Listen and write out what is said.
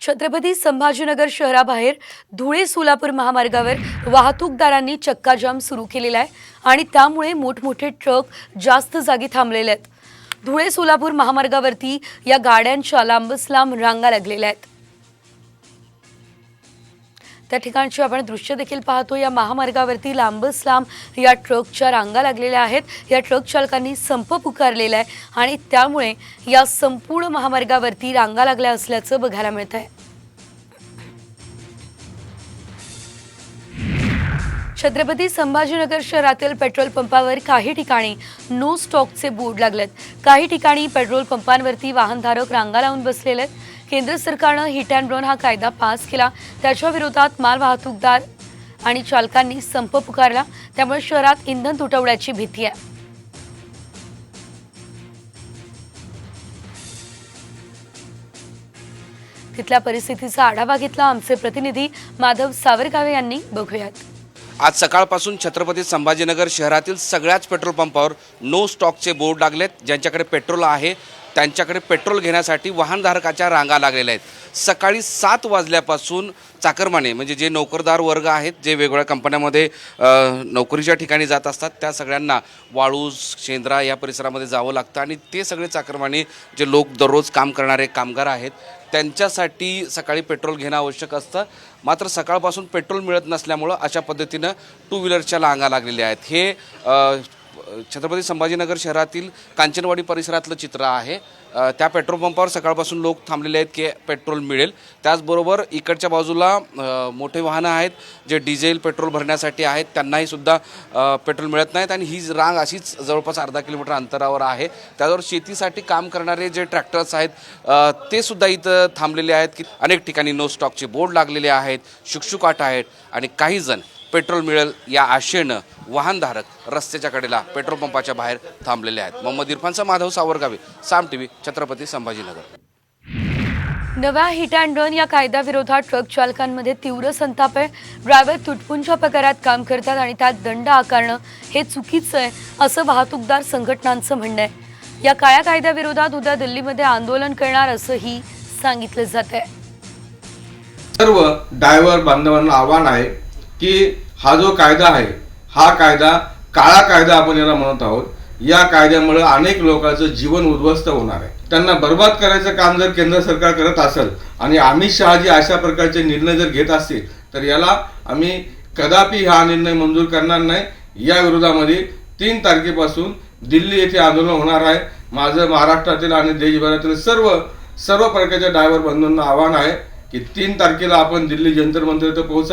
छत्रपती संभाजीनगर शहराबाहेर धुळे सोलापूर महामार्गावर वाहतूकदारांनी चक्काजाम सुरू केलेला आहे आणि त्यामुळे मोठमोठे ट्रक जास्त जागी थांबलेले आहेत. धुळे सोलापूर महामार्गावरती या गाड्यांच्या लांबच लांब रांगा लागलेल्या आहेत. त्या ठिकाणची आपण दृश्य देखील पाहतो. या महामार्गावरती लांबच लांब या ट्रकच्या रांगा लागलेल्या आहेत. या ट्रक चालकांनी संप पुकारलेला आहे आणि त्यामुळे या संपूर्ण महामार्गावरती रांगा लागल्या असल्याचं बघायला मिळत आहे छत्रपती संभाजीनगर शहरातील पेट्रोल पंपावर काही ठिकाणी नो स्टॉकचे बोर्ड लागलेत. काही ठिकाणी पेट्रोल पंपांवरती वाहनधारक रांगा लावून बसलेले आहेत. केंद्र सरकारनं हिट अँड रन हा कायदा पास केला. त्याच्या विरोधात माल वाहतूकदार आणि चालकांनी संप पुकारला. त्यामुळे शहरात इंधन तुटवड्याची भीती आहे. तिथल्या परिस्थितीचा आढावा घेतला आमचे प्रतिनिधी माधव सावरगावे यांनी. बघूयात. आज सकाळपासून छत्रपती संभाजीनगर शहरातील सगळ्याच पेट्रोल पंपावर नो स्टॉकचे बोर्ड लागलेत ज्यांच्याकडे पेट्रोल आहे. त्यांच्याकडे पेट्रोल घेण्यासाठी वाहनधारकाच्या रांगा लागलेल्या आहेत. सकाळी सात वाजल्यापासून चाकरमाने म्हणजे जे नोकरदार वर्ग आहेत जे वेगवेगळ्या कंपन्यामध्ये नोकरीच्या ठिकाणी जात असतात त्या सगळ्यांना वाळूज शेंद्रा या परिसरामध्ये जावं लागतं आणि ते सगळे चाकरमाने जे लोक दररोज काम करणारे कामगार आहेत त्यांच्यासाठी सकाळी पेट्रोल घेणं आवश्यक असतं. मात्र सकाळपासून पेट्रोल मिळत नसल्यामुळं अशा पद्धतीनं टू व्हीलरच्या लांगा लागलेल्या आहेत. हे छत्रपती संभाजीनगर शहरातील कांचनवाडी परिसरातलं चित्र आहे. त्या पेट्रोल पंपावर सकाळपासून लोक थांबलेले आहेत की पेट्रोल मिळेल. त्याचबरोबर इकडच्या बाजूला मोठे वाहनं आहेत जे डिझेल पेट्रोल भरण्यासाठी आहेत. त्यांनाही सुद्धा पेट्रोल मिळत नाहीत आणि ही रांग अशीच जवळपास अर्धा किलोमीटर अंतरावर आहे. त्याचबरोबर शेतीसाठी काम करणारे जे ट्रॅक्टर्स आहेत ते सुद्धा इथं थांबलेले आहेत की अनेक ठिकाणी नो स्टॉकचे बोर्ड लागलेले आहेत शुकशुकाट आहेत आणि काही जण पेट्रोल मिळेल या आशेनं वाहनधारक रस्त्याच्या कडेला पेट्रोल पंपाच्या बाहेर थांबलेले आहेत. मोहम्मद इरफानचा माधव सावरगावे साम टी व्ही छत्रपती संभाजीनगर. नव्या हिट अँड रन या कायद्याविरोधात ट्रक चालकांमध्ये तीव्र संताप आहे. ड्रायव्हर तुटपुंच्या पगारात काम करतात आणि त्यात दंड आकारणं हे चुकीचं आहे असं वाहतूकदार संघटनांचं म्हणणं आहे. या काळ्या कायद्याविरोधात उद्या दिल्लीमध्ये आंदोलन करणार असंही सांगितलं जात आहे सर्व ड्रायव्हर बांधवांना आव्हान आहे की हा जो कायदा आहे हा कायदा काळा कायदा आपण याला म्हणत आहोत या कायद्यामुळे अनेक लोकांचं जीवन उद्ध्वस्त होणार आहे. त्यांना बर्बाद करायचं काम जर केंद्र सरकार करत असेल आणि अमित शहाजी अशा प्रकारचे निर्णय जर घेत असतील तर याला आम्ही कदापि हा निर्णय मंजूर करणार नाही. या विरोधामध्ये तीन तारखेपासून दिल्ली येथे आंदोलन होणार आहे. माझं महाराष्ट्रातील आणि देशभरातील सर्व सर्व प्रकारच्या ड्रायव्हर बंधूंना आव्हान आहे की तीन तारखेला आपण दिल्ली जंतर मंतर इथं पोहोचा